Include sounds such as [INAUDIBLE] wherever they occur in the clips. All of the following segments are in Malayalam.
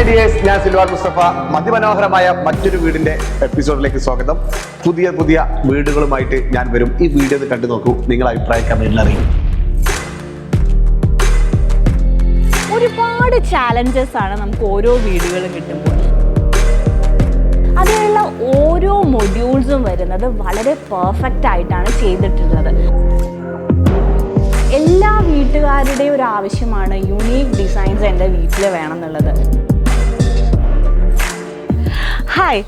ഡിയേഴ്സ് ഞാൻ സിൽവാർ മുസ്തഫ. മതിമനോഹരമായ മറ്റൊരു വീടിന്റെ എപ്പിസോഡിലേക്ക് സ്വാഗതം. പുതിയ പുതിയ വീടുകളുമായിട്ട് ഞാൻ വരും. ഈ വീഡിയോ കണ്ടു നോക്കൂ. നിങ്ങൾ അഭിപ്രായം കമന്റിൽ അറിയും ഒരുപാട് ചാലഞ്ചസ് ആണ് നമുക്ക് ഓരോ വീടുകളും കിട്ടുമ്പോൾ. അതിലുള്ള ഓരോ മൊഡ്യൂൾസും വരുന്നത് വളരെ പെർഫെക്റ്റ് ആയിട്ടാണ് ചെയ്തിട്ടുള്ളത്. എല്ലാ വീട്ടുകാരുടെയും ഒരു ആവശ്യമാണ് യുണീക്ക് ഡിസൈൻസ് എന്റെ വീട്ടിൽ വേണം എന്നുള്ളത്. ഹായ്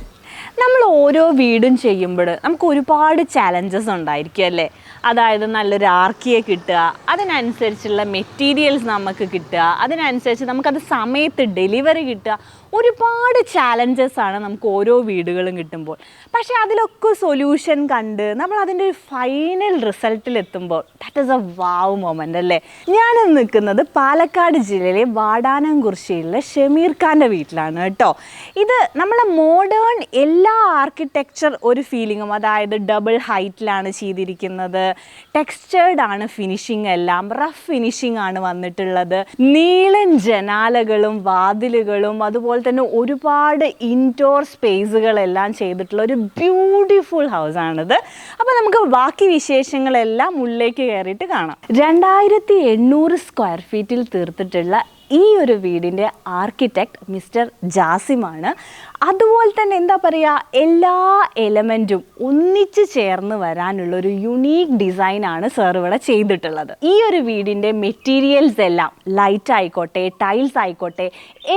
നമ്മൾ ഓരോ വീടും ചെയ്യുമ്പോൾ നമുക്ക് ഒരുപാട് ചാലഞ്ചസ് ഉണ്ടായിരിക്കും അല്ലേ? അതായത് നല്ലൊരു ആർക്കിയെ കിട്ടുക അതിനനുസരിച്ചുള്ള മെറ്റീരിയൽസ് നമുക്ക് കിട്ടുക അതിനനുസരിച്ച് നമുക്കത് സമയത്ത് ഡെലിവറി കിട്ടുക ഒരുപാട് ചാലഞ്ചസ് ആണ് നമുക്ക് ഓരോ വീടുകളും കിട്ടുമ്പോൾ. പക്ഷേ അതിലൊക്കെ സൊല്യൂഷൻ കണ്ട് നമ്മൾ അതിന്റെ ഒരു ഫൈനൽ റിസൾട്ടിൽ എത്തുമ്പോൾ that is a wow moment അല്ലേ? ഞാൻ നിൽക്കുന്നത് പാലക്കാട് ജില്ലയിലെ വാടാനം വാടാനംകുറിശ്ശിയിലെ ഷമീർ ഖാന്റെ വീട്ടിലാണ് കേട്ടോ. ഇത് നമ്മളെ മോഡേൺ എല്ലാ ആർക്കിടെക്ചർ ഒരു ഫീലിങ്ങും അതായത് ഡബിൾ ഹൈറ്റിലാണ് ചെയ്തിരിക്കുന്നത്. ടെക്സ്ചേർഡ് ആണ് ഫിനിഷിംഗ് എല്ലാം റഫ് ഫിനിഷിംഗ് ആണ് വന്നിട്ടുള്ളത്. നീളൻ ജനാലകളും വാതിലുകളും അതുപോലെ തന്നെ ഒരുപാട് ഇൻഡോർ സ്പേസുകളെല്ലാം ചെയ്തിട്ടുള്ള ഒരു ബ്യൂട്ടിഫുൾ ഹൗസ് ആണിത്. അപ്പോൾ നമുക്ക് ബാക്കി വിശേഷങ്ങളെല്ലാം ഉള്ളിലേക്ക് കയറിയിട്ട് കാണാം. രണ്ടായിരത്തി എണ്ണൂറ് സ്ക്വയർ ഫീറ്റിൽ തീർത്തിട്ടുള്ള ഈ ഒരു വീടിന്റെ ആർക്കിടെക്ട് മിസ്റ്റർ ജാസിമാണ്. അതുപോലെ തന്നെ എന്താ പറയുക എല്ലാ എലമെന്റും ഒന്നിച്ച് ചേർന്ന് വരാനുള്ള ഒരു യുണീക്ക് ഡിസൈനാണ് സാർ ഇവിടെ ചെയ്തിട്ടുള്ളത്. ഈ ഒരു വീടിന്റെ മെറ്റീരിയൽസ് എല്ലാം ലൈറ്റ് ആയിക്കോട്ടെ ടൈൽസ് ആയിക്കോട്ടെ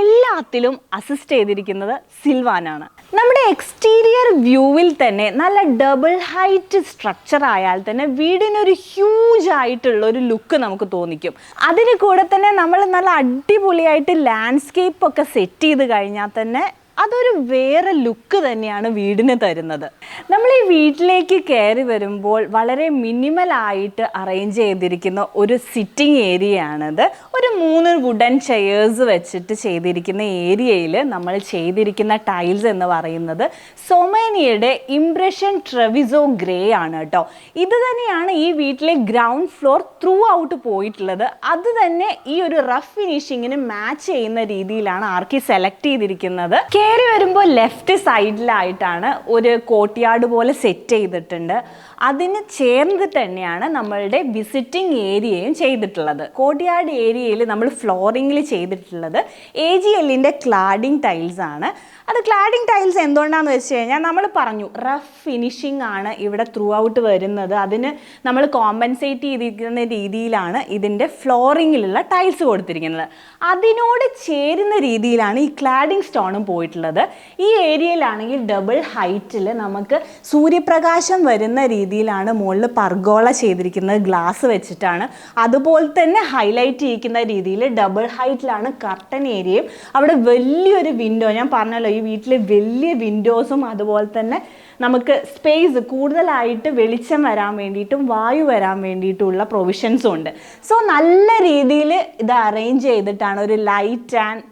എല്ലാത്തിലും അസിസ്റ്റ് ചെയ്തിരിക്കുന്നത് സിൽവാനാണ്. നമ്മുടെ എക്സ്റ്റീരിയർ വ്യൂവിൽ തന്നെ നല്ല ഡബിൾ ഹൈറ്റ് സ്ട്രക്ചർ ആയാൽ തന്നെ വീടിനൊരു ഹ്യൂജ് ആയിട്ടുള്ള ഒരു ലുക്ക് നമുക്ക് തോന്നിക്കും. അതിന് കൂടെ തന്നെ നമ്മൾ നല്ല അടിപൊളിയായിട്ട് ലാൻഡ്സ്കേപ്പ് ഒക്കെ സെറ്റ് ചെയ്ത് കഴിഞ്ഞാൽ തന്നെ അതൊരു വേറെ ലുക്ക് തന്നെയാണ് വീടിന് തരുന്നത്. നമ്മൾ ഈ വീട്ടിലേക്ക് കയറി വരുമ്പോൾ വളരെ മിനിമൽ ആയിട്ട് അറേഞ്ച് ചെയ്തിരിക്കുന്ന ഒരു സിറ്റിംഗ് ഏരിയ ആണത്. ഒരു മൂന്ന് വുഡൻ ചെയേഴ്സ് വെച്ചിട്ട് ചെയ്തിരിക്കുന്ന ഏരിയയിൽ നമ്മൾ ചെയ്തിരിക്കുന്ന ടൈൽസ് എന്ന് പറയുന്നത് സൊമേനിയുടെ ഇംപ്രഷൻ ട്രെവിസോ ഗ്രേ ആണ് കേട്ടോ ഇത് തന്നെയാണ് ഈ വീട്ടിലെ ഗ്രൗണ്ട് ഫ്ലോർ ത്രൂ ഔട്ട് പോയിട്ടുള്ളത്. അത് തന്നെ ഈ ഒരു റഫ് ഫിനിഷിങ്ങിന് മാച്ച് ചെയ്യുന്ന രീതിയിലാണ് ആർക്കി സെലക്ട് ചെയ്തിരിക്കുന്നത്. കയറി വരുമ്പോൾ ലെഫ്റ്റ് സൈഡിലായിട്ടാണ് ഒരു കോട്ടിയാട് പോലെ സെറ്റ് ചെയ്തിട്ടുണ്ട്. അതിന് ചേർന്നിട്ട് തന്നെയാണ് നമ്മളുടെ വിസിറ്റിംഗ് ഏരിയയും ചെയ്തിട്ടുള്ളത്. കോട്ടിയാട് ഏരിയയിൽ നമ്മൾ ഫ്ലോറിങ്ങിൽ ചെയ്തിട്ടുള്ളത് എ ജി എല്ലിന്റെ ക്ലാഡിംഗ് ടൈൽസ് ആണ്. അത് ക്ലാഡിംഗ് ടൈൽസ് എന്തുകൊണ്ടാണെന്ന് വെച്ച് കഴിഞ്ഞാൽ നമ്മൾ പറഞ്ഞു റഫ് ഫിനിഷിംഗ് ആണ് ഇവിടെ ത്രൂ ഔട്ട് വരുന്നത്. അതിന് നമ്മൾ കോമ്പൻസേറ്റ് ചെയ്തിരിക്കുന്ന രീതിയിലാണ് ഇതിന്റെ ഫ്ലോറിങ്ങിലുള്ള ടൈൽസ് കൊടുത്തിരിക്കുന്നത്. അതിനോട് ചേരുന്ന രീതിയിലാണ് ഈ ക്ലാഡിംഗ് സ്റ്റോണും പോയിട്ടുള്ളത്. ഈ ഏരിയയിലാണെങ്കിൽ ഡബിൾ ഹൈറ്റിൽ നമുക്ക് സൂര്യപ്രകാശം വരുന്ന രീതിയിലാണ് മുകളിൽ പർഗോള ചെയ്തിരിക്കുന്നത് ഗ്ലാസ് വെച്ചിട്ടാണ്. അതുപോലെ തന്നെ ഹൈലൈറ്റ് ചെയ്യിക്കുന്ന രീതിയിൽ ഡബിൾ ഹൈറ്റിലാണ് കർട്ടൻ ഏരിയയും. അവിടെ വലിയൊരു വിൻഡോ ഞാൻ പറഞ്ഞല്ലോ ഈ വീട്ടിൽ വലിയ വിൻഡോസും അതുപോലെ തന്നെ നമുക്ക് സ്പേസ് കൂടുതലായിട്ട് വെളിച്ചം വരാൻ വേണ്ടിയിട്ടും വായു വരാൻ വേണ്ടിയിട്ടുള്ള പ്രൊവിഷൻസും ഉണ്ട്. സോ നല്ല രീതിയിൽ ഇത് അറേഞ്ച് ചെയ്തിട്ടാണ് ഒരു ലൈറ്റ് ആൻഡ്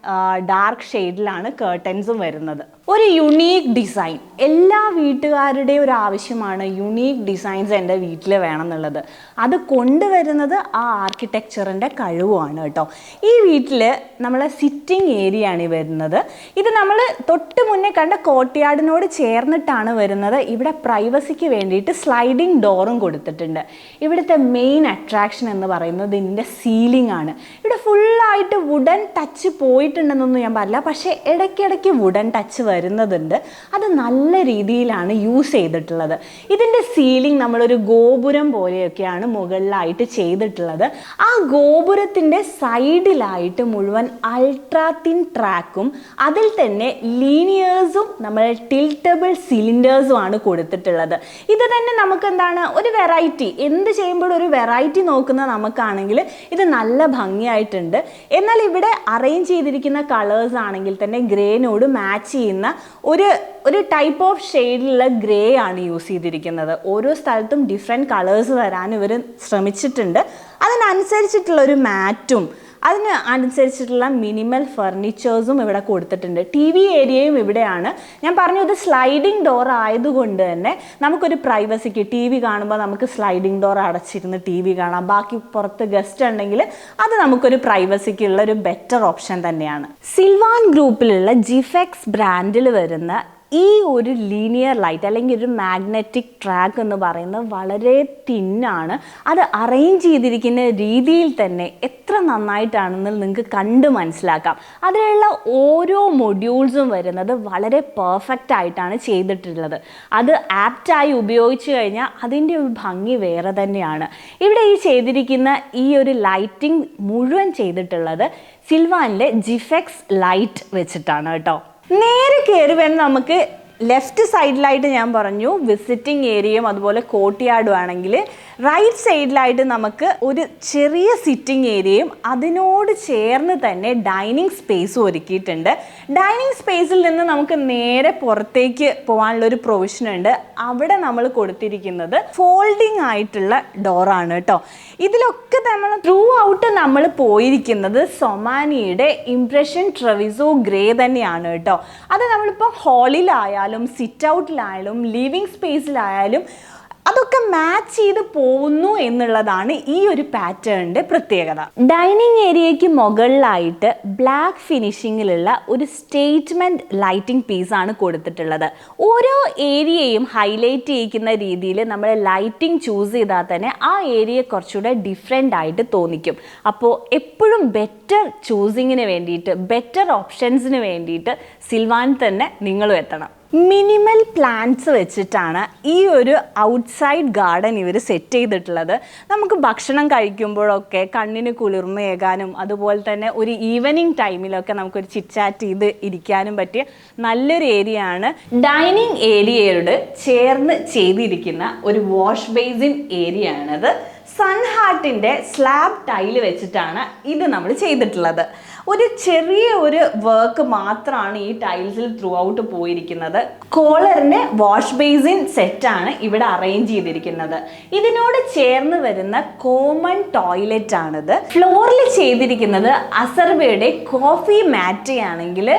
ഡാർക്ക് ഷെയ്ഡിലാണ് കേർട്ടൻസും വരുന്നത്. ഒരു യുണീക്ക് ഡിസൈൻ എല്ലാ വീട്ടുകാരുടെയും ഒരു ആവശ്യമാണ് യുണീക്ക് ഡിസൈൻസ് എന്റെ വീട്ടിൽ വേണം എന്നുള്ളത് അത് കൊണ്ടുവരുന്നത് ആ ആർക്കിടെക്ചറിന്റെ കഴിവുമാണ് കേട്ടോ. ഈ വീട്ടിൽ നമ്മളെ സിറ്റിംഗ് ഏരിയ ആണ് ഈ വരുന്നത്. ഇത് നമ്മൾ തൊട്ട് മുന്നേ കണ്ട കോട്ടയാടിനോട് ചേർന്നിട്ടാണ് വരുന്നത്. ഇവിടെ പ്രൈവസിക്ക് വേണ്ടിയിട്ട് സ്ലൈഡിംഗ് ഡോറും കൊടുത്തിട്ടുണ്ട്. ഇവിടുത്തെ മെയിൻ അട്രാക്ഷൻ എന്ന് പറയുന്നത് ഇതിന്റെ സീലിംഗ് ആണ്. ഇവിടെ ഫുള്ളായിട്ട് വുഡൻ ടച്ച് പോയിട്ടുണ്ടെന്നൊന്നും ഞാൻ പറയില്ല പക്ഷേ ഇടയ്ക്കിടയ്ക്ക് വുഡൻ ടച്ച് വരുന്നതുണ്ട്. അത് നല്ല രീതിയിലാണ് യൂസ് ചെയ്തിട്ടുള്ളത്. ഇതിന്റെ സീലിംഗ് നമ്മളൊരു ഗോപുരം പോലെയൊക്കെയാണ് മുകളിലായിട്ട് ചെയ്തിട്ടുള്ളത്. ആ ഗോപുരത്തിന്റെ സൈഡിലായിട്ട് മുഴുവൻ അൾട്രാ തിൻ ട്രാക്കും അതിൽ തന്നെ ലീനിയേഴ്സും നമ്മൾ ടിൽറ്റബിൾ സിലിണ്ടേഴ്സും ആണ് കൊടുത്തിട്ടുള്ളത്. ഇത് തന്നെ നമുക്ക് എന്താണ് ഒരു വെറൈറ്റി എന്ത് ചെയ്യുമ്പോഴും ഒരു വെറൈറ്റി നോക്കുന്ന നമുക്കാണെങ്കിൽ ഇത് നല്ല ഭംഗിയായിട്ടുണ്ട്. എന്നാൽ ഇവിടെ അറേഞ്ച് ചെയ്തിരിക്കുന്ന കളേഴ്സ് ആണെങ്കിൽ തന്നെ ഗ്രേനോട് മാച്ച് ചെയ്യുന്ന ഒരു ഒരു ടൈപ്പ് ഓഫ് ഷെയ്ഡിലുള്ള ഗ്രേ ആണ് യൂസ് ചെയ്തിരിക്കുന്നത്. ഓരോ സ്ഥലത്തും ഡിഫറെന്റ് കളേഴ്സ് വരാൻ ഇവർ ശ്രമിച്ചിട്ടുണ്ട്. അതിനനുസരിച്ചിട്ടുള്ള ഒരു മാറ്റും അതിന് അനുസരിച്ചിട്ടുള്ള മിനിമൽ ഫർണിച്ചേഴ്സും ഇവിടെ കൊടുത്തിട്ടുണ്ട്. ടി വി ഏരിയയും ഇവിടെയാണ്. ഞാൻ പറഞ്ഞു ഇത് സ്ലൈഡിംഗ് ഡോർ ആയതുകൊണ്ട് തന്നെ നമുക്കൊരു പ്രൈവസിക്ക് ടി വി കാണുമ്പോൾ നമുക്ക് സ്ലൈഡിംഗ് ഡോർ അടച്ചിരുന്ന് ടി വി കാണാം. ബാക്കി പുറത്ത് ഗസ്റ്റ് ഉണ്ടെങ്കിൽ അത് നമുക്കൊരു പ്രൈവസിക്കുള്ള ഒരു ബെറ്റർ ഓപ്ഷൻ തന്നെയാണ്. സിൽവാൻ ഗ്രൂപ്പിലുള്ള ജിഫെക്സ് ബ്രാൻഡിൽ വരുന്ന ഈ ഒരു ലീനിയർ ലൈറ്റ് അല്ലെങ്കിൽ ഒരു മാഗ്നറ്റിക് ട്രാക്ക് എന്ന് പറയുന്നത് വളരെ തിന്നാണ്. അത് അറേഞ്ച് ചെയ്തിരിക്കുന്ന രീതിയിൽ തന്നെ എത്ര നന്നായിട്ടാണെന്ന് നിങ്ങൾക്ക് കണ്ട് മനസ്സിലാക്കാം. അതിലുള്ള ഓരോ മൊഡ്യൂൾസും വരുന്നത് വളരെ പെർഫെക്റ്റ് ആയിട്ടാണ് ചെയ്തിട്ടുള്ളത്. അത് ആപ്റ്റായി ഉപയോഗിച്ച് കഴിഞ്ഞാൽ അതിന്റെ ഒരു ഭംഗി വേറെ തന്നെയാണ്. ഇവിടെ ഈ ചെയ്തിരിക്കുന്ന ഈ ഒരു ലൈറ്റിംഗ് മുഴുവൻ ചെയ്തിട്ടുള്ളത് സിൽവാനിലെ ജിഫെക്സ് ലൈറ്റ് വെച്ചിട്ടാണ് കേട്ടോ. നേരെ കയറി വരുന്ന നമുക്ക് ലെഫ്റ്റ് സൈഡിലായിട്ട് ഞാൻ പറഞ്ഞു വിസിറ്റിംഗ് ഏരിയയും അതുപോലെ കോട്ടിയാടും ആണെങ്കിൽ റൈറ്റ് സൈഡിലായിട്ട് നമുക്ക് ഒരു ചെറിയ സിറ്റിംഗ് ഏരിയയും അതിനോട് ചേർന്ന് തന്നെ ഡൈനിങ് സ്പേസും ഒരുക്കിയിട്ടുണ്ട്. ഡൈനിങ് സ്പേസിൽ നിന്ന് നമുക്ക് നേരെ പുറത്തേക്ക് പോകാനുള്ള ഒരു പ്രൊവിഷൻ ഉണ്ട്. അവിടെ നമ്മൾ കൊടുത്തിരിക്കുന്നത് ഫോൾഡിംഗ് ആയിട്ടുള്ള ഡോറാണ് കേട്ടോ ഇതിലൊക്കെ നമ്മൾ ത്രൂ ഔട്ട് നമ്മൾ പോയിരിക്കുന്നത് സൊമാനിയുടെ ഇംപ്രഷൻ ട്രവിസോ ഗ്രേ തന്നെയാണ് കേട്ടോ അത് നമ്മളിപ്പോൾ ഹാളിലായാലും സിറ്റ് ഔട്ടിലായാലും ലിവിങ് സ്പേസിലായാലും അതൊക്കെ മാച്ച് ചെയ്ത് പോകുന്നു എന്നുള്ളതാണ് ഈ ഒരു പാറ്റേണിന്റെ പ്രത്യേകത. ഡൈനിങ് ഏരിയയ്ക്ക് മുകളിലായിട്ട് ബ്ലാക്ക് ഫിനിഷിങ്ങിലുള്ള ഒരു സ്റ്റേറ്റ്മെന്റ് ലൈറ്റിംഗ് പീസ് ആണ് കൊടുത്തിട്ടുള്ളത്. ഓരോ ഏരിയയും ഹൈലൈറ്റ് ചെയ്യിക്കുന്ന രീതിയിൽ നമ്മൾ ലൈറ്റിംഗ് ചൂസ് ചെയ്താൽ തന്നെ ആ ഏരിയ കുറച്ചുകൂടെ ഡിഫറെന്റ് ആയിട്ട് തോന്നിക്കും. അപ്പോൾ എപ്പോഴും ബെറ്റർ ചൂസിങ്ങിന് വേണ്ടിയിട്ട് ബെറ്റർ ഓപ്ഷൻസിന് വേണ്ടിയിട്ട് സിൽവാൻ തന്നെ നിങ്ങളും എത്തണം. മിനിമൽ പ്ലാന്റ്സ് വെച്ചിട്ടാണ് ഈ ഒരു ഔട്ട്സൈഡ് ഗാർഡൻ ഇവർ സെറ്റ് ചെയ്തിട്ടുള്ളത്. നമുക്ക് ഭക്ഷണം കഴിക്കുമ്പോഴൊക്കെ കണ്ണിന് കുളിർമയേകാനും അതുപോലെ തന്നെ ഒരു ഈവനിങ് ടൈമിലൊക്കെ നമുക്കൊരു ചിറ്റാറ്റ് ചെയ്ത് ഇരിക്കാനും പറ്റിയ നല്ലൊരു ഏരിയ ആണ് ഡൈനിങ് ഏരിയയോട് ചേർന്ന് ചെയ്തിരിക്കുന്ന ഒരു വാഷ് ബേസിൻ ഏരിയ ആണത്. സൺഹാർട്ടിന്റെ സ്ലാബ് ടൈൽ വെച്ചിട്ടാണ് ഇത് നമ്മൾ ചെയ്തിട്ടുള്ളത്. ഒരു ചെറിയ ഒരു വർക്ക് മാത്രമാണ് ഈ ടൈൽസിൽ ത്രൂ ഔട്ട് പോയിരിക്കുന്നത്. കോളറിന് വാഷ് ബേസിൻ സെറ്റാണ് ഇവിടെ അറേഞ്ച് ചെയ്തിരിക്കുന്നത്. ഇതിനോട് ചേർന്ന് വരുന്ന കോമൺ ടോയ്ലറ്റ് ആണിത്. ഫ്ലോറിൽ ചെയ്തിരിക്കുന്നത് അസർബയുടെ കോഫി മാറ്റയാണെങ്കിൽ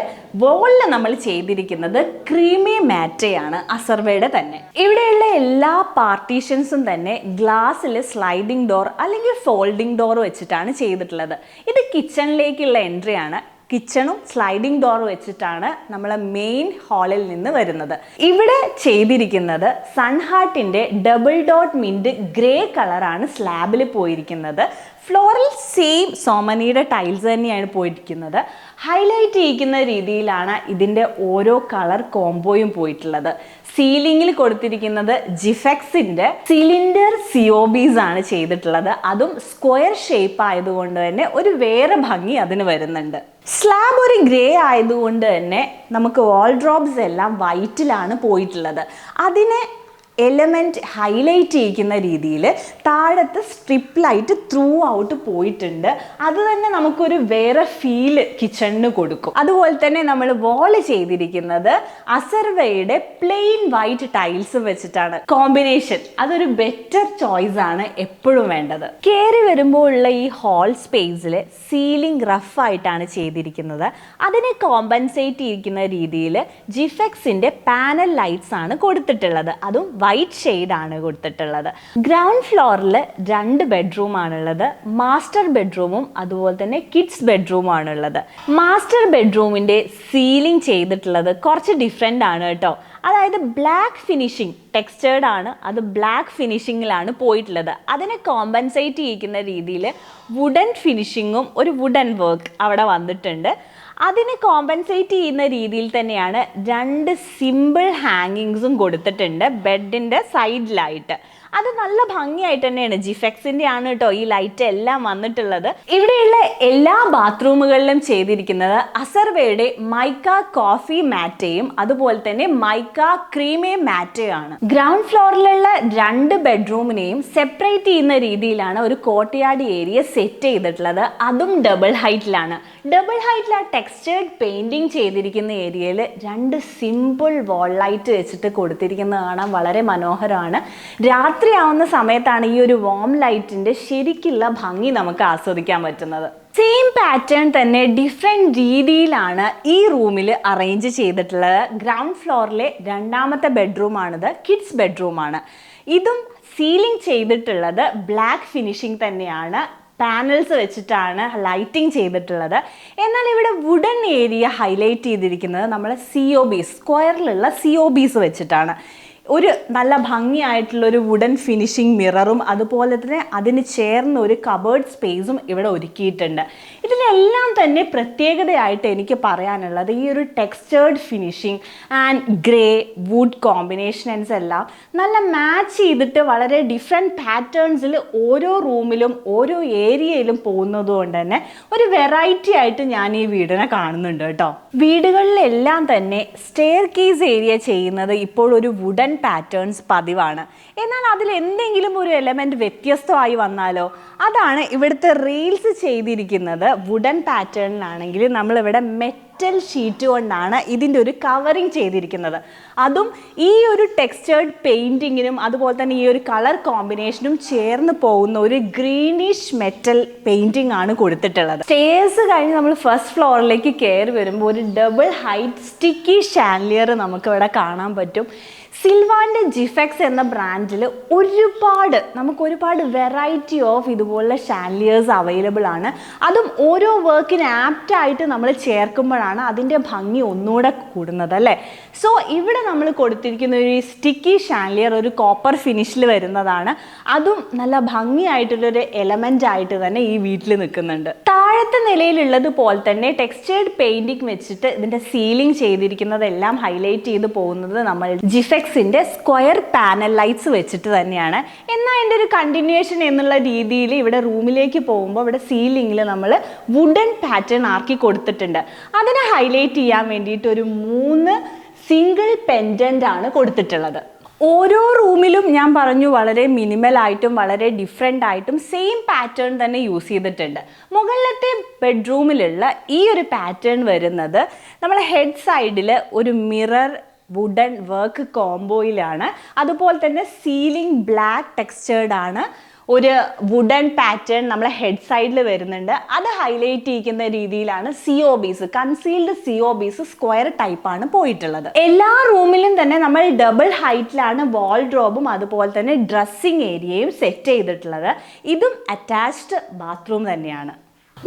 വോളിൽ നമ്മൾ ചെയ്തിരിക്കുന്നത് ക്രീമി മാറ്റയാണ് അസർവയുടെ തന്നെ. ഇവിടെയുള്ള എല്ലാ പാർട്ടീഷൻസും തന്നെ ഗ്ലാസ്സിൽ സ്ലൈഡിംഗ് ഡോർ അല്ലെങ്കിൽ ഫോൾഡിംഗ് ഡോർ വെച്ചിട്ടാണ് ചെയ്തിട്ടുള്ളത്. ഇത് കിച്ചണിലേക്കുള്ള എൻട്രി ആണ് കിച്ചണും സ്ലൈഡിംഗ് ഡോർ വെച്ചിട്ടാണ് നമ്മളെ മെയിൻ ഹാളിൽ നിന്ന് വരുന്നത്. ഇവിടെ ചെയ്തിരിക്കുന്നത് സൺഹാർട്ടിന്റെ ഡബിൾ ഡോട്ട് മിന്റ് ഗ്രേ കളറാണ് സ്ലാബിൽ പോയിരിക്കുന്നത്. ഫ്ലോറിൽ സെയിം സോമനിയുടെ ടൈൽസ് തന്നെയാണ് പോയിരിക്കുന്നത്. ഹൈലൈറ്റ് ചെയ്യിക്കുന്ന രീതിയിലാണ് ഇതിന്റെ ഓരോ കളർ കോംബോയും പോയിട്ടുള്ളത്. സീലിംഗിൽ കൊടുത്തിരിക്കുന്നത് ജിഫെക്സിന്റെ സിലിണ്ടർ സിയോബീസ് ആണ് ചെയ്തിട്ടുള്ളത്. അതും സ്ക്വയർ ഷേപ്പ് ആയതുകൊണ്ട് തന്നെ ഒരു വേറെ ഭംഗി അതിന് വരുന്നുണ്ട്. സ്ലാബ് ഒരു ഗ്രേ ആയതുകൊണ്ട് തന്നെ നമുക്ക് വാൾ ഡ്രോപ്സ് എല്ലാം വൈറ്റിലാണ് പോയിട്ടുള്ളത്. അതിനെ എലമെന്റ് ഹൈലൈറ്റ് ചെയ്യിക്കുന്ന രീതിയിൽ താഴത്തെ സ്ട്രിപ്പ് ലൈറ്റ് ത്രൂ ഔട്ട് പോയിട്ടുണ്ട്. അത് തന്നെ നമുക്കൊരു വേറെ ഫീൽ കിച്ചണിന് കൊടുക്കും. അതുപോലെ തന്നെ നമ്മൾ വോൾ ചെയ്തിരിക്കുന്നത് അസർവയുടെ പ്ലെയിൻ വൈറ്റ് ടൈൽസ് വെച്ചിട്ടാണ്. കോമ്പിനേഷൻ അതൊരു ബെറ്റർ ചോയ്സ് ആണ് എപ്പോഴും വേണ്ടത്. കയറി വരുമ്പോൾ ഉള്ള ഈ ഹോൾ സ്പേസിൽ സീലിംഗ് റഫ് ആയിട്ടാണ് ചെയ്തിരിക്കുന്നത്. അതിനെ കോമ്പൻസേറ്റ് ചെയ്യിക്കുന്ന രീതിയിൽ ജിഫെക്സിന്റെ പാനൽ ലൈറ്റ്സ് ആണ് കൊടുത്തിട്ടുള്ളത്. അതും വൈറ്റ് ഷെയ്ഡ് ആണ് കൊടുത്തിട്ടുള്ളത്. ഗ്രൗണ്ട് ഫ്ലോറിൽ രണ്ട് ബെഡ്റൂം ആണുള്ളത് മാസ്റ്റർ ബെഡ്റൂമും അതുപോലെ തന്നെ കിഡ്സ് ബെഡ്റൂം ആണുള്ളത് മാസ്റ്റർ ബെഡ്റൂമിന്റെ സീലിംഗ് ചെയ്തിട്ടുള്ളത് കുറച്ച് ഡിഫറെന്റ് ആണ് കേട്ടോ. അതായത് ബ്ലാക്ക് ഫിനിഷിംഗ് ടെക്സ്റ്റേർഡ് ആണ്. അത് ബ്ലാക്ക് ഫിനിഷിങ്ങിലാണ് പോയിട്ടുള്ളത്. അതിനെ കോമ്പൻസേറ്റ് ചെയ്യിക്കുന്ന രീതിയിൽ വുഡൻ ഫിനിഷിങ്ങും ഒരു വുഡൻ വർക്ക് അവിടെ വന്നിട്ടുണ്ട്. അതിനെ കോമ്പൻസേറ്റ് ചെയ്യുന്ന രീതിയിൽ തന്നെയാണ് രണ്ട് സിമ്പിൾ ഹാങ്ങിങ്സും കൊടുത്തിട്ടുണ്ട് ബെഡിന്റെ സൈഡിലായിട്ട്. അത് നല്ല ഭംഗിയായിട്ട് തന്നെയാണ് ജിഫെക്സിന്റെ ആണ് കേട്ടോ ഈ ലൈറ്റ് എല്ലാം വന്നിട്ടുള്ളത്. ഇവിടെയുള്ള എല്ലാ ബാത്റൂമുകളിലും ചെയ്തിരിക്കുന്നത് അസർവയുടെ മൈക്ക കോഫി മാറ്റയും അതുപോലെ തന്നെ മൈക്ക ക്രീമേ മാറ്റയാണ്. ഗ്രൗണ്ട് ഫ്ലോറിലുള്ള രണ്ട് ബെഡ്റൂമിനെയും സെപ്പറേറ്റ് ചെയ്യുന്ന രീതിയിലാണ് ഒരു കോട്ടയാട് ഏരിയ സെറ്റ് ചെയ്തിട്ടുള്ളത്. അതും ഡബിൾ ഹൈറ്റിലാണ് ഡബിൾ ഹൈറ്റിലാണ് ടെക്സ്റ്റേർഡ് പെയിന്റിങ് ചെയ്തിരിക്കുന്ന ഏരിയയിൽ രണ്ട് സിമ്പിൾ വാൾ ലൈറ്റ് വെച്ചിട്ട് കൊടുത്തിരിക്കുന്നത് കാണാൻ വളരെ മനോഹരമാണ്. രാത്രിയാവുന്ന സമയത്താണ് ഈ ഒരു വോം ലൈറ്റിന്റെ ശരിക്കുള്ള ഭംഗി നമുക്ക് ആസ്വദിക്കാൻ പറ്റുന്നത്. സെയിം പാറ്റേൺ തന്നെ ഡിഫറെന്റ് രീതിയിലാണ് ഈ റൂമിൽ അറേഞ്ച് ചെയ്തിട്ടുള്ളത്. ഗ്രൗണ്ട് ഫ്ലോറിലെ രണ്ടാമത്തെ ബെഡ്റൂമാണിത് കിഡ്സ് ബെഡ്റൂമാണ് ഇതും സീലിംഗ് ചെയ്തിട്ടുള്ളത് ബ്ലാക്ക് ഫിനിഷിംഗ് തന്നെയാണ്. പാനൽസ് വെച്ചിട്ടാണ് ലൈറ്റിംഗ് ചെയ്തിട്ടുള്ളത്. എന്നാൽ ഇവിടെ വുഡൻ ഏരിയ ഹൈലൈറ്റ് ചെയ്തിരിക്കുന്നത് നമ്മൾ സി ഒ ബീസ് സ്ക്വയറിലുള്ള സി ഒ ബീസ് വെച്ചിട്ടാണ്. ഒരു നല്ല ഭംഗിയായിട്ടുള്ള ഒരു വുഡൻ ഫിനിഷിംഗ് മിററും അതുപോലെ തന്നെ അതിന് ചേർന്ന ഒരു കബേർഡ് സ്പേസും ഇവിടെ ഒരുക്കിയിട്ടുണ്ട്. ഇതിലെല്ലാം തന്നെ പ്രത്യേകതയായിട്ട് എനിക്ക് പറയാനുള്ളത് ഈ ഒരു textured finishing and grey wood combinations എല്ലാം നല്ല മാച്ച് ചെയ്തിട്ട് വളരെ ഡിഫറെന്റ് പാറ്റേൺസിൽ ഓരോ റൂമിലും ഓരോ ഏരിയയിലും പോകുന്നത് കൊണ്ട് തന്നെ ഒരു വെറൈറ്റി ആയിട്ട് ഞാൻ ഈ വീടിനെ കാണുന്നുണ്ട് കേട്ടോ. വീടുകളിലെല്ലാം തന്നെ സ്റ്റെയർ കേസ് ഏരിയ ചെയ്യുന്നത് ഇപ്പോൾ ഒരു വുഡൻ പാറ്റേൺസ് പതിവാണ്. എന്നാൽ അതിൽ എന്തെങ്കിലും ഒരു എലമെന്റ് വ്യത്യസ്തമായി വന്നാലോ? അതാണ് ഇവിടുത്തെ റീൽസ് ചെയ്തിരിക്കുന്നത്. വുഡൻ പാറ്റേണിലാണെങ്കിൽ നമ്മളിവിടെ മെറ്റൽ ഷീറ്റ് കൊണ്ടാണ് ഇതിന്റെ ഒരു കവറിങ് ചെയ്തിരിക്കുന്നത്. അതും ഈ ഒരു ടെക്സ്റ്റേർഡ് പെയിന്റിങ്ങിനും അതുപോലെ തന്നെ ഈ ഒരു കളർ കോമ്പിനേഷനും ചേർന്ന് പോകുന്ന ഒരു ഗ്രീനിഷ് മെറ്റൽ പെയിന്റിംഗ് ആണ് കൊടുത്തിട്ടുള്ളത്. സ്റ്റേഴ്സ് കഴിഞ്ഞ് നമ്മൾ ഫസ്റ്റ് ഫ്ലോറിലേക്ക് കയറി വരുമ്പോൾ ഒരു ഡബിൾ ഹൈറ്റ് സ്റ്റിക്കി ഷാൻലിയർ നമുക്കിവിടെ കാണാൻ പറ്റും. സിൽവാന്റെ ജിഫെക്സ് എന്ന ബ്രാൻഡിൽ ഒരുപാട് നമുക്ക് ഒരുപാട് വെറൈറ്റി ഓഫ് ഇതുപോലുള്ള ഷാൻലിയേഴ്സ് അവൈലബിൾ ആണ്. അതും ഓരോ വർക്കിന് ആപ്റ്റായിട്ട് നമ്മൾ ചേർക്കുമ്പോഴാണ് അതിന്റെ ഭംഗി ഒന്നുകൂടെ കൂടുന്നത് അല്ലേ? സോ ഇവിടെ നമ്മൾ കൊടുത്തിരിക്കുന്ന ഒരു സ്റ്റിക്കി ഷാൻലിയർ ഒരു കോപ്പർ ഫിനിഷിൽ വരുന്നതാണ്. അതും നല്ല ഭംഗിയായിട്ടുള്ളൊരു എലമെന്റ് ആയിട്ട് തന്നെ ഈ വീട്ടിൽ നിൽക്കുന്നുണ്ട്. താഴത്തെ നിലയിലുള്ളത് പോലെ തന്നെ ടെക്സ്റ്റേർഡ് പെയിന്റിംഗ് വെച്ചിട്ട് ഇതിന്റെ സീലിംഗ് ചെയ്തിരിക്കുന്നതെല്ലാം ഹൈലൈറ്റ് ചെയ്ത് പോകുന്നത് നമ്മൾ ജിഫെക്സിന്റെ സ്ക്വയർ പാനൽ ലൈറ്റ്സ് വെച്ചിട്ട് തന്നെയാണ്. എന്നാൽ അതിന്റെ ഒരു കണ്ടിന്യൂഷൻ എന്നുള്ള രീതിയിൽ ഇവിടെ റൂമിലേക്ക് പോകുമ്പോൾ ഇവിടെ സീലിംഗിൽ നമ്മൾ വുഡൻ പാറ്റേൺ ആക്കി കൊടുത്തിട്ടുണ്ട്. അതിനെ ഹൈലൈറ്റ് ചെയ്യാൻ വേണ്ടിയിട്ട് ഒരു മൂന്ന് സിംഗിൾ പെൻഡന്റ് ആണ് കൊടുത്തിട്ടുള്ളത്. ഓരോ റൂമിലും ഞാൻ പറഞ്ഞു വളരെ മിനിമൽ ആയിട്ടും വളരെ ഡിഫറെന്റ് ആയിട്ടും സെയിം പാറ്റേൺ തന്നെ യൂസ് ചെയ്തിട്ടുണ്ട്. മുകളിലത്തെ ബെഡ്റൂമിലുള്ള ഈ ഒരു പാറ്റേൺ വരുന്നത് നമ്മൾ ഹെഡ് സൈഡിൽ ഒരു മിറർ വുഡൻ വർക്ക് കോംബോയിലാണ് അതുപോലെ തന്നെ സീലിംഗ് ബ്ലാക്ക് ടെക്സ്ചേർഡ് ആണ്. ഒരു വുഡൻ പാറ്റേൺ നമ്മളെ ഹെഡ് സൈഡിൽ വരുന്നുണ്ട്. അത് ഹൈലൈറ്റ് ചെയ്യുന്ന രീതിയിലാണ് C O Bs concealed C O Bs square ടൈപ്പാണ് പോയിട്ടുള്ളത്. എല്ലാ റൂമിലും തന്നെ നമ്മൾ ഡബിൾ ഹൈറ്റിലാണ് വാൾ ഡ്രോബും അതുപോലെ തന്നെ ഡ്രസ്സിംഗ് ഏരിയയും സെറ്റ് ചെയ്തിട്ടുള്ളത്. ഇതും അറ്റാച്ച്ഡ് ബാത്റൂം തന്നെയാണ്.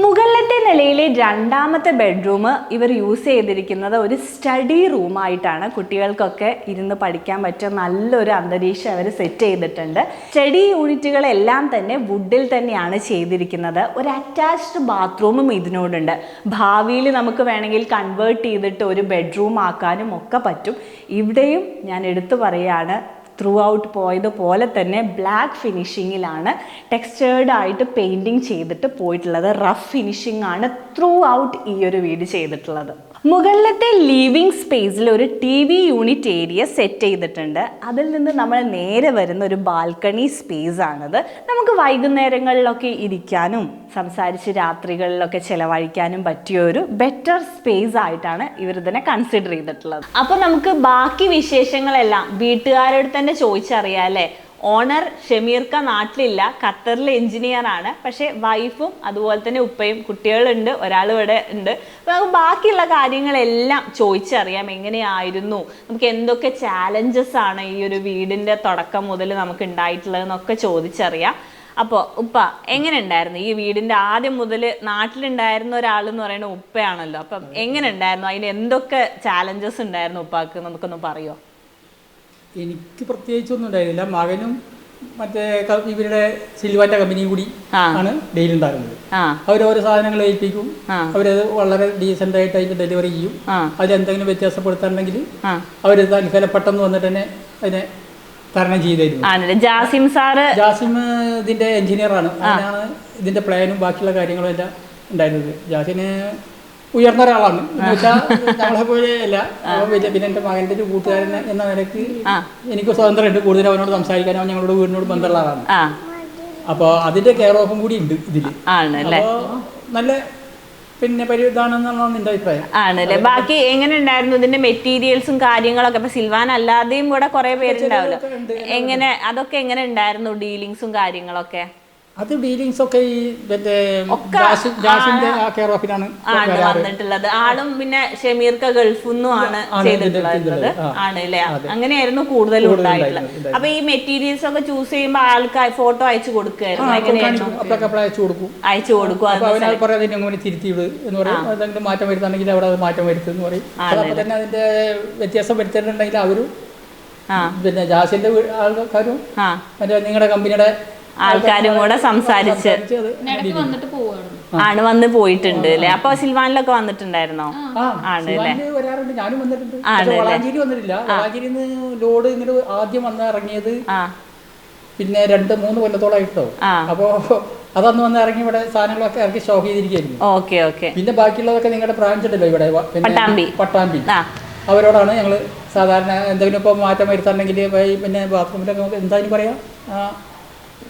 മുകളിലത്തെ നിലയിലെ രണ്ടാമത്തെ ബെഡ്റൂം ഇവർ യൂസ് ചെയ്തിരിക്കുന്നത് ഒരു സ്റ്റഡി റൂമായിട്ടാണ് കുട്ടികൾക്കൊക്കെ ഇരുന്ന് പഠിക്കാൻ പറ്റിയ നല്ലൊരു അന്തരീക്ഷം അവർ സെറ്റ് ചെയ്തിട്ടുണ്ട്. സ്റ്റഡി യൂണിറ്റുകളെല്ലാം തന്നെ വുഡിൽ തന്നെയാണ് ചെയ്തിരിക്കുന്നത്. ഒരു അറ്റാച്ച്ഡ് ബാത്റൂമും ഇതിനോടുണ്ട്. ഭാവിയിൽ നമുക്ക് വേണമെങ്കിൽ കൺവേർട്ട് ചെയ്തിട്ട് ഒരു ബെഡ്റൂം ആക്കാനും ഒക്കെ പറ്റും. ഇവിടെയും ഞാൻ എടുത്തു പറയുകയാണ് ത്രൂ ഔട്ട് പോയതുപോലെ തന്നെ ബ്ലാക്ക് ഫിനിഷിങ്ങിലാണ് ടെക്സ്റ്റേർഡ് ആയിട്ട് പെയിന്റിങ് ചെയ്തിട്ട് പോയിട്ടുള്ളത്. റഫ് ഫിനിഷിംഗ് ആണ് ത്രൂ ഔട്ട് ഈ ഒരു വീട് ചെയ്തിട്ടുള്ളത്. മുകളിലത്തെ ലിവിങ് സ്പേസിൽ ഒരു T V unit area set ചെയ്തിട്ടുണ്ട്. അതിൽ നിന്ന് നമ്മൾ നേരെ വരുന്ന ഒരു ബാൽക്കണി സ്പേസ് ആണത്. നമുക്ക് വൈകുന്നേരങ്ങളിലൊക്കെ ഇരിക്കാനും സംസാരിച്ച് രാത്രികളിലൊക്കെ ചിലവഴിക്കാനും പറ്റിയ ഒരു ബെറ്റർ സ്പേസ് ആയിട്ടാണ് ഇവർ ഇതിനെ കൺസിഡർ ചെയ്തിട്ടുള്ളത്. അപ്പോൾ നമുക്ക് ബാക്കി വിശേഷങ്ങളെല്ലാം വീട്ടുകാരോട് തന്നെ ചോദിച്ചറിയാം അല്ലേ? ഓണർ ഷമീർക്ക നാട്ടിലില്ല. ഖത്തറിലെ എഞ്ചിനീയർ ആണ്. പക്ഷേ വൈഫും അതുപോലെ തന്നെ ഉപ്പയും കുട്ടികളുണ്ട്. ഒരാൾ ഇവിടെ ഉണ്ട്. അപ്പോൾ നമുക്ക് ബാക്കിയുള്ള കാര്യങ്ങളെല്ലാം ചോദിച്ചറിയാം. എങ്ങനെയായിരുന്നു? നമുക്ക് എന്തൊക്കെ ചാലഞ്ചസ് ആണ് ഈ ഒരു വീടിന്റെ തുടക്കം മുതൽ നമുക്ക് ഉണ്ടായിട്ടുള്ളതെന്നൊക്കെ ചോദിച്ചറിയാം. അപ്പോൾ ഉപ്പ എങ്ങനെ ഉണ്ടായിരുന്നു? ഈ വീടിന്റെ ആദ്യം മുതൽ നാട്ടിലുണ്ടായിരുന്ന ഒരാൾ എന്ന് പറയുന്നത് ഉപ്പയാണല്ലോ. അപ്പം എങ്ങനെ ഉണ്ടായിരുന്നു? അതിന് എന്തൊക്കെ ചാലഞ്ചസ് ഉണ്ടായിരുന്നു ഉപ്പാക്ക്? നമുക്കൊന്ന് പറയുമോ എനിക്ക് പ്രത്യേകിച്ചൊന്നും ഉണ്ടായിരുന്നില്ല. മകനും മറ്റേ ഇവരുടെ സിൽവാറ്റ കമ്പനി കൂടി ആണ് ഡെയിലി ഉണ്ടാകുന്നത് അവരോരോ അവർ ഓരോ സാധനങ്ങൾ ഏൽപ്പിക്കും. അവരത് വളരെ ഡീസെന്റ് ആയിട്ട് അതിന് ഡെലിവറി ചെയ്യും. അതിലെന്തെങ്കിലും വ്യത്യാസപ്പെടുത്താണ്ടെങ്കിൽ അവർ തൽക്കാലം പെട്ടെന്ന് വന്നിട്ട് തന്നെ അതിനെ തരണം ചെയ്തായിരുന്നു ജാസിം സാറ് ജാസിം ഇതിന്റെ എഞ്ചിനീയറാണ് ആണ്. ഇതിന്റെ പ്ലാനും ബാക്കിയുള്ള കാര്യങ്ങളും എല്ലാം ഉണ്ടായിരുന്നത്. ജാസിന് ഉയർന്ന ഒരാളാണ്. ഞങ്ങളെ നമ്മളെ പോലെ അല്ല പിന്നെ എന്റെ മകന്റെ ഒരു കൂട്ടുകാരൻ എന്ന നിലയ്ക്ക് ആ. എനിക്ക് സ്വാതന്ത്ര്യമുണ്ട് കൂടുതൽ അവനോട് സംസാരിക്കാനും അവൻ ഞങ്ങളുടെ വീടിനോട് ബന്ധമുള്ള ആളാണ്. അപ്പൊ അപ്പോൾ അതിന്റെ കെയർ ഓഫും കൂടി ഉണ്ട് ഇതിൽ. അപ്പോൾ നല്ല പിന്നെ പരി നിന്റെ അഭിപ്രായം. ആണല്ലേ? ബാക്കി എങ്ങനെ ഉണ്ടായിരുന്നു ഇതിന്റെ മെറ്റീരിയൽസും കാര്യങ്ങളൊക്കെ? ഇപ്പൊ സിൽവാൻ അല്ലാതെയും കൂടെ കുറെ പേരുണ്ടാവല്ലോ. എങ്ങനെ അതൊക്കെ എങ്ങനെ ഉണ്ടായിരുന്നു ഡീലിങ്സും കാര്യങ്ങളൊക്കെ? അത് ഡീലിങ്സ് ഒക്കെ ഈ മറ്റേ കെയർ ഓഫിനാണ് വന്നിട്ടുള്ളത്. ആളും പിന്നെ ഷമീർക്ക ഗൾഫിൽ ആണ് ചെയ്തിട്ടുള്ളത്. ആണ് അല്ലേ അങ്ങനെയായിരുന്നു കൂടുതലും ഉണ്ടായിട്ടുള്ളത്. അപ്പൊ ഈ മെറ്റീരിയൽസ് ഒക്കെ ചൂസ് ചെയ്യുമ്പോൾ ആൾക്കാർ ഫോട്ടോ അയച്ചു കൊടുക്കുകയായിരുന്നു അയച്ചു കൊടുക്കും. തിരുത്തിവിട് എന്ന് പറയും. എന്തെങ്കിലും മാറ്റം വരുത്താണെങ്കിൽ അവിടെ മാറ്റം വരുത്തുന്നു പറയും. തന്നെ അതിന്റെ വ്യത്യാസം വരുത്തിയിട്ടുണ്ടെങ്കിൽ അവരും പിന്നെ ജാസിന്റെ ആൾക്കാരും മറ്റേ നിങ്ങളുടെ കമ്പനിയുടെ ആൾക്കാരും കൂടെ സംസാരിച്ച് സംസാരിച്ച് വന്നിട്ട് പോവാണ്. ആണ് വന്ന് പോയിട്ടുണ്ട് അല്ലേ? അപ്പൊ സിൽവാനിലൊക്കെ വന്നിട്ടുണ്ടായിരുന്നോ? ആണ് വളാഞ്ചേരിയിൽ ലോഡ് ഇങ്ങനെ ആദ്യം വന്ന് ഇറങ്ങിയത് പിന്നെ രണ്ട് മൂന്ന് കൊല്ലത്തോളായിട്ടോ. അപ്പോ അതന്ന് വന്ന് ഇറങ്ങി ഇവിടെ സാധനങ്ങളൊക്കെ ഇറക്കി സ്റ്റോക്ക് ചെയ്തിരിക്കുകയായിരുന്നു. Okay okay. പിന്നെ ബാക്കിയുള്ളതൊക്കെ നിങ്ങളുടെ ബ്രാഞ്ച് ഉണ്ടല്ലോ ഇവിടെ പട്ടാമ്പി. പട്ടാമ്പി. ആ. അവരോടാണ് ഞങ്ങൾ സാധാരണ എന്തെങ്കിലും ഇപ്പോൾ മാറ്റം വരുത്താണെങ്കിൽ പിന്നെ ബാത്റൂമിലൊക്കെ നമുക്ക് എന്തായാലും പറയാം.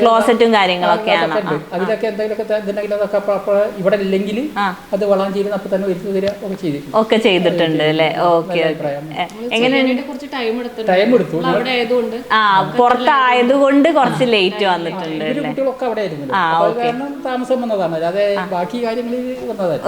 ക്ലോസറ്റും കാര്യങ്ങളൊക്കെയാണ്. അതിലൊക്കെ എന്തെങ്കിലുമൊക്കെ ഇതുണ്ടെങ്കിൽ അതൊക്കെ ഇവിടെ ഇല്ലെങ്കിൽ. അത് വളാഞ്ചേരി അപ്പൊ തന്നെ വരുത്തി തരിക ഒക്കെ ചെയ്തിട്ടുണ്ട്. ഒക്കെ ചെയ്തിട്ടുണ്ട് അല്ലേ? ഓക്കെ എങ്ങനെയാണ് ടൈം എടുത്തിട്ടുണ്ട്. ടൈം എടുത്തു. ആ പുറത്തായതുകൊണ്ട് കുറച്ച് ലേറ്റ് വന്നിട്ടുണ്ട് കുട്ടികളൊക്കെ അവിടെ ആയിരുന്നു. കാരണം താമസം വന്നതാണ്. അല്ലാതെ ബാക്കി കാര്യങ്ങളിൽ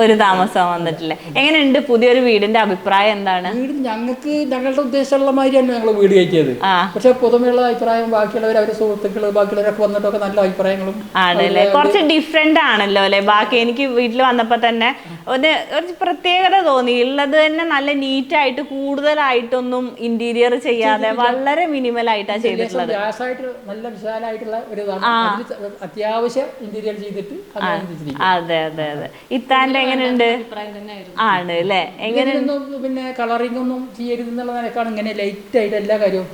ഒരു താമസം വന്നിട്ടില്ല. എങ്ങനെയുണ്ട് പുതിയൊരു വീടിന്റെ അഭിപ്രായം എന്താണ്? വീട് ഞങ്ങൾക്ക് ഞങ്ങളുടെ ഉദ്ദേശമുള്ള മാതിരി തന്നെ ഞങ്ങൾ വീട് കയറ്റിയത്. ആ. പക്ഷെ പുതുമയുള്ള അഭിപ്രായം ബാക്കിയുള്ളവർ അവരുടെ സുഹൃത്തുക്കൾ ബാക്കിയുള്ളവരൊക്കെ വന്നിട്ടൊക്കെ നല്ല അഭിപ്രായങ്ങളും ആണല്ലേ കുറച്ച് ഡിഫറെന്റ് ആണല്ലോ അല്ലെ? ബാക്കി എനിക്ക് വീട്ടിൽ വന്നപ്പോ തന്നെ ഒരു ഒരു പ്രത്യേകത തോന്നി. ഉള്ളത് തന്നെ നല്ല നീറ്റായിട്ട് കൂടുതലായിട്ടൊന്നും ഇന്റീരിയർ ചെയ്യാതെ വളരെ മിനിമൽ ആയിട്ടാ ചെയ്തിട്ടുള്ളത്. നല്ല വിശാലമായിട്ടുള്ള ഒരു അത്യാവശ്യം ഇന്റീരിയർ ചെയ്തിട്ട്. അതെ അതെ അതെ ഇത്താന്റെ എങ്ങനെയുണ്ട്? ആണ് അല്ലേ എങ്ങനെ പിന്നെ കളറിംഗ് ഒന്നും ചെയ്യരുത് എന്നുള്ളതിനേക്കാൾ ഇങ്ങനെ ലൈറ്റ് ആയിട്ട് എല്ലാ കാര്യവും.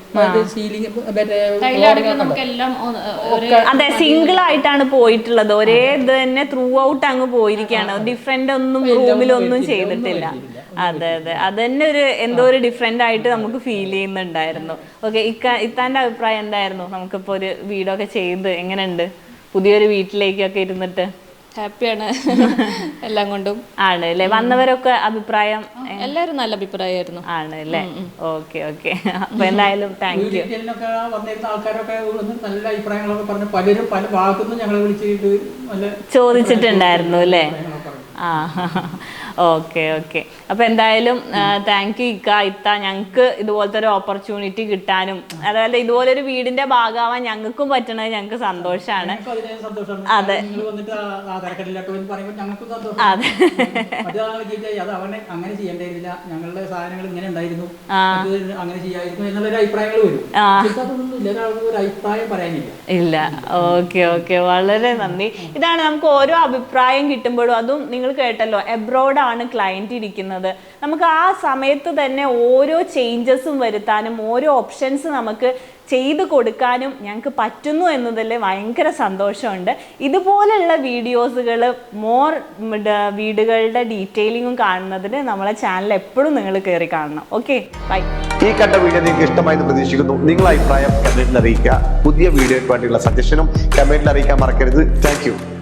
സീലിംഗ് മറ്റേ എല്ലാം ഒരേ അതെ സിംഗിൾ ആയിട്ടാണ് പോയിട്ടുള്ളത്. ഒരേ ഇത് തന്നെ ത്രൂ ഔട്ട് അങ്ങ് പോയിരിക്കുകയാണ്. ഡിഫറെന്റ് ഒന്നും റൂമിലൊന്നും ചെയ്തിട്ടില്ല അതെ അതെ. അത് തന്നെ ഒരു എന്തോ ഒരു ഡിഫറെന്റ് ആയിട്ട് നമുക്ക് ഫീൽ ചെയ്യുന്നുണ്ടായിരുന്നു. ഓക്കെ ഇക്ക ഇത്താന്റെ അഭിപ്രായം എന്തായിരുന്നു? നമുക്കിപ്പോ ഒരു വീടൊക്കെ ചെയ്ത് എങ്ങനെയുണ്ട്? പുതിയൊരു വീട്ടിലേക്കൊക്കെ ഇരുന്നിട്ട്. ഹാപ്പിയാണ്. [LAUGHS] എല്ലാം കൊണ്ടും. ആണ് അല്ലേ? വന്നവരൊക്കെ അഭിപ്രായം എല്ലാവരും നല്ല അഭിപ്രായമായിരുന്നു. ആണ് അല്ലേ? ഓക്കെ ഓക്കെ അപ്പൊ എന്തായാലും താങ്ക് യു വന്നിരുന്ന ആൾക്കാരൊക്കെ നല്ല അഭിപ്രായങ്ങളൊക്കെ പറഞ്ഞു പലരും പല ഭാഗത്തുനിന്നും ഞങ്ങളെ വിളിച്ചിട്ട് നല്ല ചോദിച്ചിട്ടുണ്ടായിരുന്നു അല്ലേ? അഭിപ്രായങ്ങളൊക്കെ പറഞ്ഞു ആ ഓക്കെ ഓക്കെ. അപ്പൊ എന്തായാലും താങ്ക് യു ഇക്ക ഇത്ത ഞങ്ങൾക്ക് ഇതുപോലത്തെ ഒരു ഓപ്പർച്യൂണിറ്റി കിട്ടാനും അതായത് ഇതുപോലെ ഒരു വീടിന്റെ ഭാഗമാവാൻ ഞങ്ങൾക്കും പറ്റണത് ഞങ്ങൾക്ക് സന്തോഷമാണ് അതെ. ഇല്ല. Okay okay. വളരെ നന്ദി. ഇതാണ് നമുക്ക് ഓരോ അഭിപ്രായം കിട്ടുമ്പോഴും അതും നിങ്ങൾ കേട്ടല്ലോ എബ്രോഡാണ് ക്ലയന്റ് ഇരിക്കുന്നത്. നമുക്ക് ആ സമയത്ത് തന്നെ ഓരോ ചേഞ്ചസും വരുത്താനും ഓരോ ഓപ്ഷൻസ് നമുക്ക് ചെയ്തു കൊടുക്കാനും ഞങ്ങൾക്ക് പറ്റുന്നു എന്നതിൽ ഭയങ്കര സന്തോഷമുണ്ട്. ഇതുപോലുള്ള വീഡിയോസുകൾ മോർ വീടുകളുടെ ഡീറ്റെയിലിങ്ങും കാണുന്നതിന് നമ്മളെ ചാനൽ എപ്പോഴും നിങ്ങൾ കയറി കാണണം. ഓക്കെ ബൈ ഈ കണ്ട വീഡിയോ നിങ്ങൾക്ക് ഇഷ്ടമായെന്ന് പ്രതീക്ഷിക്കുന്നു. നിങ്ങളുടെ അഭിപ്രായം കമന്റിൽ അറിയിക്കുക. പുതിയ വീഡിയോയ്ക്ക് വേണ്ടിയുള്ള സജഷനും കമന്റിൽ അറിയിക്കാൻ മറക്കരുത്. താങ്ക്